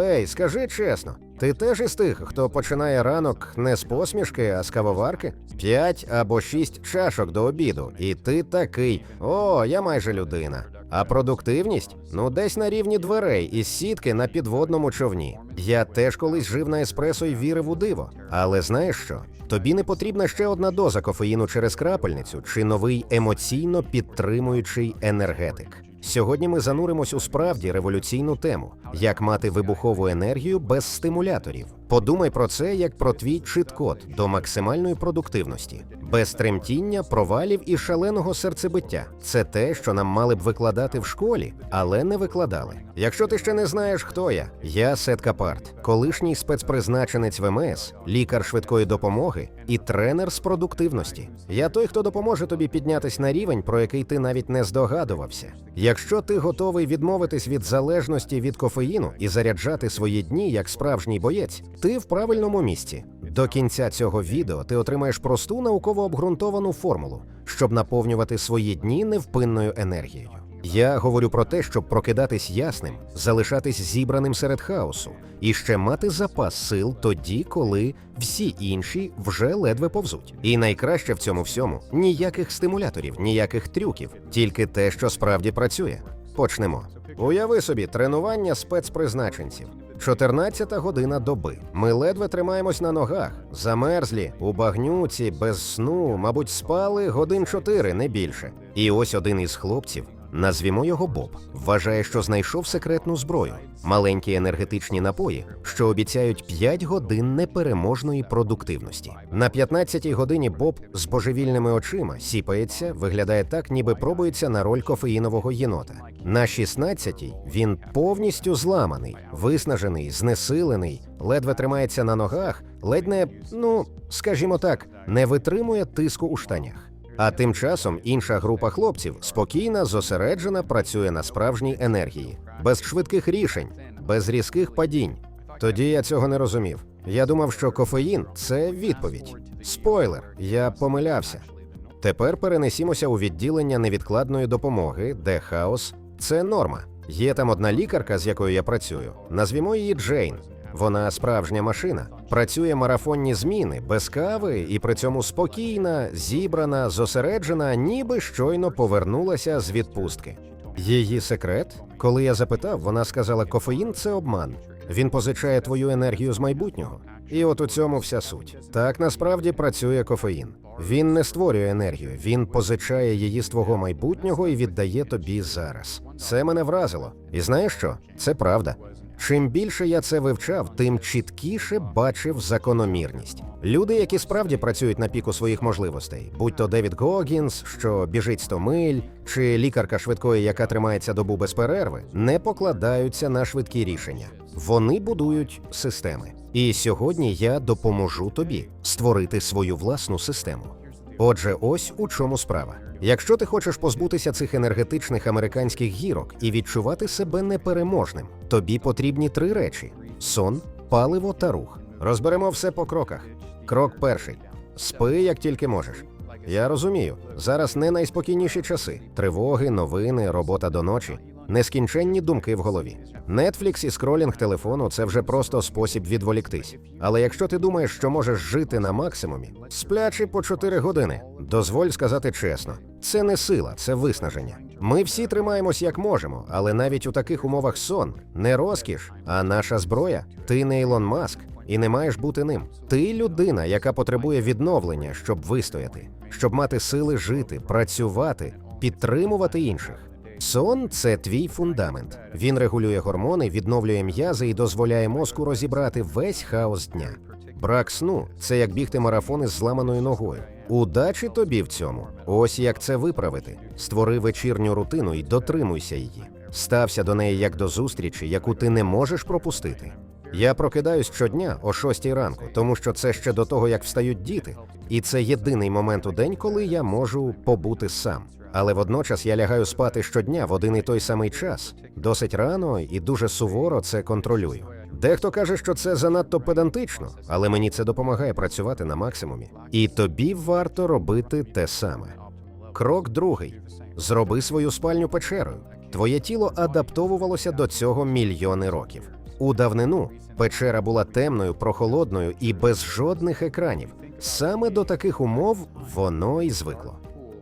Ей, скажи чесно, ти теж із тих, хто починає ранок не з посмішки, а з кавоварки? П'ять або шість чашок до обіду, і ти такий: о, я майже людина. А продуктивність? Ну, десь на рівні дверей із сітки на підводному човні. Я теж колись жив на еспресо і вірив у диво. Але знаєш що? Тобі не потрібна ще одна доза кофеїну через крапельницю чи новий емоційно підтримуючий енергетик. Сьогодні ми зануримось у справді революційну тему: як мати вибухову енергію без стимуляторів. Подумай про це як про твій чит-код до максимальної продуктивності, без тремтіння, провалів і шаленого серцебиття. Це те, що нам мали б викладати в школі, але не викладали. Якщо ти ще не знаєш, хто я, я Сет Капарт, колишній спецпризначенець ВМС, лікар швидкої допомоги і тренер з продуктивності. Я той, хто допоможе тобі піднятись на рівень, про який ти навіть не здогадувався. Якщо ти готовий відмовитись від залежності від кофеїну і заряджати свої дні як справжній боєць, ти в правильному місці. До кінця цього відео ти отримаєш просту науково обґрунтовану формулу, щоб наповнювати свої дні невпинною енергією. Я говорю про те, щоб прокидатись ясним, залишатись зібраним серед хаосу і ще мати запас сил тоді, коли всі інші вже ледве повзуть. І найкраще в цьому всьому ніяких стимуляторів, ніяких трюків, тільки те, що справді працює. Почнемо. Уяви собі тренування спецпризначенців. 14 година доби. Ми ледве тримаємось на ногах, замерзлі, у багнюці, без сну, мабуть, спали годин чотири, не більше. І ось один із хлопців, назвімо його Боб, вважає, що знайшов секретну зброю маленькі енергетичні напої, що обіцяють 5 годин непереможної продуктивності. На 15-й годині Боб з божевільними очима сіпається, виглядає так, ніби пробується на роль кофеїнового єнота. На 16-й він повністю зламаний, виснажений, знесилений, ледве тримається на ногах, ледь не, ну скажімо так, не витримує тиску у штанях. А тим часом інша група хлопців спокійна, зосереджена, працює на справжній енергії, без швидких рішень, без різких падінь. Тоді я цього не розумів. Я думав, що кофеїн це відповідь. Спойлер, я помилявся. Тепер перенесімося у відділення невідкладної допомоги, де хаос це норма. Є там одна лікарка, з якою я працюю. Назвімо її Джейн. Вона справжня машина, працює марафонні зміни без кави і при цьому спокійна, зібрана, зосереджена, ніби щойно повернулася з відпустки. Її секрет, коли я запитав, вона сказала: кофеїн це обман. Він позичає твою енергію з майбутнього. І от у цьому вся суть. Так насправді працює кофеїн. Він не створює енергію, він позичає її з твого майбутнього і віддає тобі зараз. Це мене вразило. І знаєш що? Це правда. Чим більше я це вивчав, тим чіткіше бачив закономірність. Люди, які справді працюють на піку своїх можливостей, будь то Девід Гогінс, що біжить 100 миль, чи лікарка швидкої, яка тримається добу без перерви, не покладаються на швидкі рішення. Вони будують системи. І сьогодні я допоможу тобі створити свою власну систему. Отже, ось у чому справа. Якщо ти хочеш позбутися цих енергетичних американських гірок і відчувати себе непереможним, тобі потрібні три речі: сон, паливо та рух. Розберемо все по кроках. Крок перший: спи як тільки можеш. Я розумію, зараз не найспокійніші часи: тривоги, новини, робота до ночі, нескінченні думки в голові. Нетфлікс і скролінг телефону це вже просто спосіб відволіктись. Але якщо ти думаєш, що можеш жити на максимумі, сплячи по 4 години, дозволь сказати чесно, це не сила, це виснаження. Ми всі тримаємось як можемо, але навіть у таких умовах сон не розкіш, а наша зброя. Ти не Ілон Маск і не маєш бути ним. Ти людина, яка потребує відновлення, щоб вистояти, щоб мати сили жити, працювати, підтримувати інших. Сон це твій фундамент. Він регулює гормони, відновлює м'язи і дозволяє мозку розібрати весь хаос дня. Брак сну це як бігти марафон із зламаною ногою. Удачі тобі в цьому. Ось як це виправити. Створи вечірню рутину і дотримуйся її. Стався до неї як до зустрічі, яку ти не можеш пропустити. Я прокидаюсь щодня о 6 ранку, тому що це ще до того, як встають діти, і це єдиний момент у день, коли я можу побути сам. Але водночас я лягаю спати щодня в один і той самий час. Досить рано і дуже суворо це контролюю. Дехто каже, що це занадто педантично, але мені це допомагає працювати на максимумі. І тобі варто робити те саме. Крок другий: зроби свою спальню печерою. Твоє тіло адаптовувалося до цього мільйони років. У давнину печера була темною, прохолодною і без жодних екранів. Саме до таких умов воно і звикло.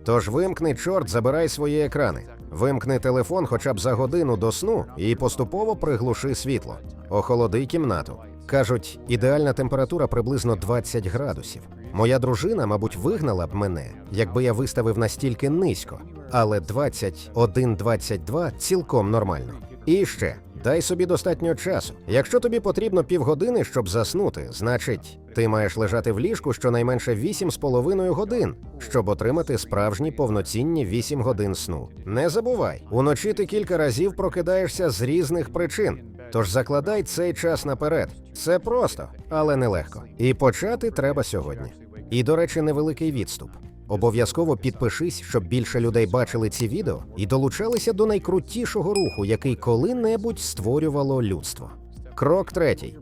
Тож вимкни, чорт, забирай свої екрани. Вимкни телефон хоча б за годину до сну і поступово приглуши світло. Охолоди кімнату. Кажуть, ідеальна температура приблизно 20 градусів. Моя дружина, мабуть, вигнала б мене, якби я виставив настільки низько. Але 21-22 цілком нормально. І ще дай собі достатньо часу. Якщо тобі потрібно півгодини, щоб заснути, значить, ти маєш лежати в ліжку щонайменше 8,5 годин, щоб отримати справжні повноцінні 8 годин сну. Не забувай, уночі ти кілька разів прокидаєшся з різних причин. Тож закладай цей час наперед. Це просто, але нелегко. І почати треба сьогодні. І, до речі, невеликий відступ. Обов'язково підпишись, щоб більше людей бачили ці відео і долучалися до найкрутішого руху, який коли-небудь створювало людство. Крок третій: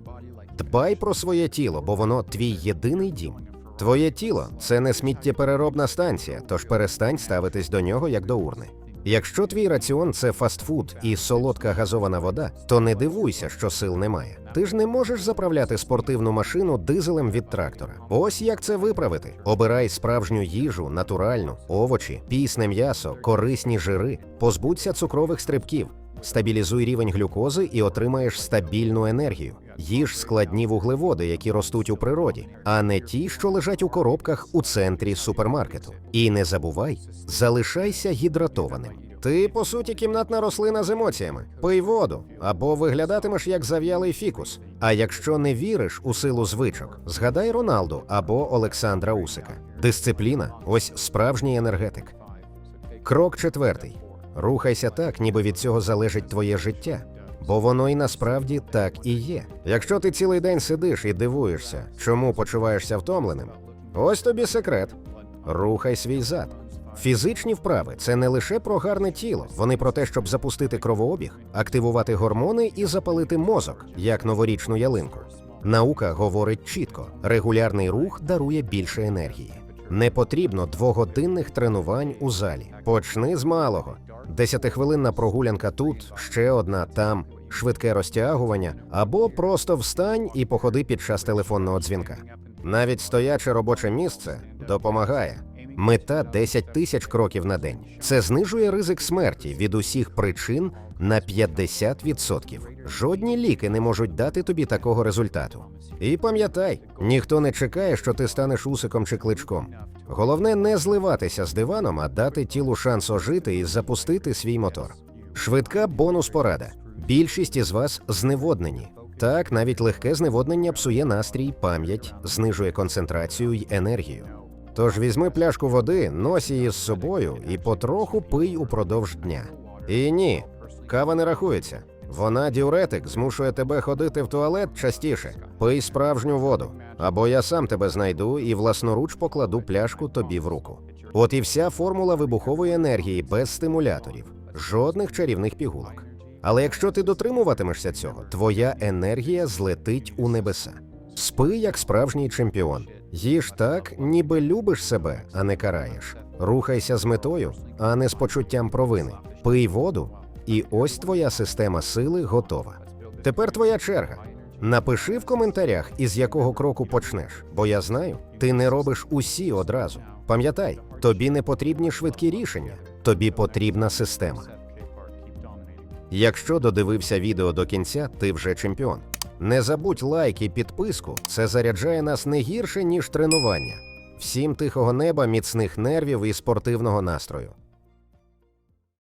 дбай про своє тіло, бо воно твій єдиний дім. Твоє тіло це не сміттєпереробна станція, тож перестань ставитись до нього як до урни. Якщо твій раціон це фастфуд і солодка газована вода, то не дивуйся, що сил немає. Ти ж не можеш заправляти спортивну машину дизелем від трактора. Ось як це виправити: обирай справжню їжу, натуральну, овочі, пісне м'ясо, корисні жири, позбудься цукрових стрибків. Стабілізуй рівень глюкози і отримаєш стабільну енергію. Їж складні вуглеводи, які ростуть у природі, а не ті, що лежать у коробках у центрі супермаркету. І не забувай, залишайся гідратованим. Ти, по суті, кімнатна рослина з емоціями. Пий воду або виглядатимеш як зав'ялий фікус. А якщо не віриш у силу звичок, згадай Роналду або Олександра Усика. Дисципліна ось справжній енергетик. Крок четвертий: рухайся так, ніби від цього залежить твоє життя. Бо воно і насправді так і є. Якщо ти цілий день сидиш і дивуєшся, чому почуваєшся втомленим, ось тобі секрет: рухай свій зад. Фізичні вправи це не лише про гарне тіло, вони про те, щоб запустити кровообіг, активувати гормони і запалити мозок, як новорічну ялинку. Наука говорить чітко: регулярний рух дарує більше енергії. Не потрібно двогодинних тренувань у залі. Почни з малого. Десятихвилинна прогулянка тут, ще одна там, швидке розтягування, або просто встань і походи під час телефонного дзвінка. Навіть стояче робоче місце допомагає. Мета 10 тисяч кроків на день. Це знижує ризик смерті від усіх причин на 50%. Жодні ліки не можуть дати тобі такого результату. І пам'ятай, ніхто не чекає, що ти станеш усиком чи кличком. Головне не зливатися з диваном, а дати тілу шанс ожити і запустити свій мотор. Швидка бонус порада. Більшість із вас зневоднені. Так, навіть легке зневоднення псує настрій, пам'ять, знижує концентрацію й енергію. Тож візьми пляшку води, нось її з собою і потроху пий упродовж дня. І ні, кава не рахується. Вона діуретик змушує тебе ходити в туалет частіше. Пий справжню воду. Або я сам тебе знайду і власноруч покладу пляшку тобі в руку. От і вся формула вибухової енергії без стимуляторів, жодних чарівних пігулок. Але якщо ти дотримуватимешся цього, твоя енергія злетить у небеса. Спи як справжній чемпіон. Їж так, ніби любиш себе, а не караєш. Рухайся з метою, а не з почуттям провини. Пий воду, і ось твоя система сили готова. Тепер твоя черга. Напиши в коментарях, із якого кроку почнеш, бо я знаю, ти не робиш усі одразу. Пам'ятай, тобі не потрібні швидкі рішення, тобі потрібна система. Якщо додивився відео до кінця, ти вже чемпіон. Не забудь лайк і підписку, це заряджає нас не гірше, ніж тренування. Всім тихого неба, міцних нервів і спортивного настрою.